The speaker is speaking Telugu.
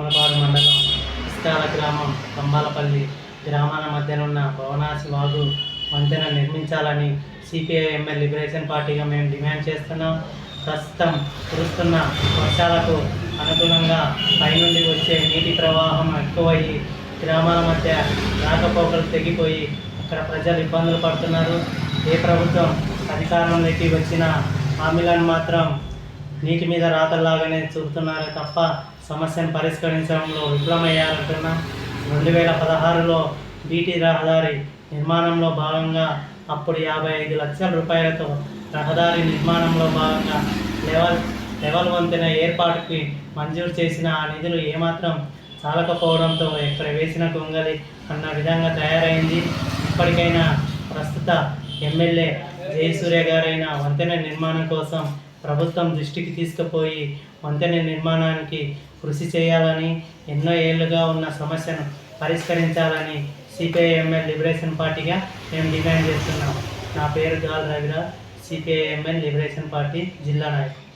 రామలపాడు మండలం ఇస్కాల గ్రామం కంబాలపల్లి గ్రామాల మధ్యనున్న భవనాసి వాగు వంతెన నిర్మించాలని సిపిఐ ఎంఎల్ లిబరేషన్ పార్టీగా మేము డిమాండ్ చేస్తున్నాం. ప్రస్తుతం కురుస్తున్న వర్షాలకు అనుగుణంగా పైనుండి వచ్చే నీటి ప్రవాహం ఎక్కువయ్యి గ్రామాల మధ్య రాకపోకలు తెగిపోయి అక్కడ ప్రజలు ఇబ్బందులు పడుతున్నారు. ఏ ప్రభుత్వం అధికారంలోకి వచ్చిన హామీలను మాత్రం నీటి మీద రాతల్లాగానే చూపుతున్నారే తప్ప సమస్యను పరిష్కరించడంలో విఫలమయ్యారంటున్నాం రెండు వేల పదహారులో బీటీ రహదారి నిర్మాణంలో భాగంగా అప్పుడు యాభై ఐదు లక్షల రూపాయలతో రహదారి నిర్మాణంలో భాగంగా లెవెల్ లెవెల్ వంతెన ఏర్పాటుకి మంజూరు చేసిన ఆ నిధులు ఏమాత్రం చాలకపోవడంతో ఎక్కడ వేసిన గొంగలి అన్న విధంగా తయారైంది. ఇప్పటికైనా ప్రస్తుత ఎమ్మెల్యే జయసూర్య గారైన వంతెన నిర్మాణం కోసం ప్రభుత్వం దృష్టికి తీసుకుపోయి వంతెన నిర్మాణానికి కృషి చేయాలని ఎన్నో ఏళ్ళుగా ఉన్న సమస్యను పరిష్కరించాలని సిపిఐఎంఎల్ లిబరేషన్ పార్టీగా మేము డిమాండ్ చేస్తున్నాం. నా పేరు గాల్ రవిరా సిపిఐఎంఎల్ లిబరేషన్ పార్టీ జిల్లా నాయకుడు.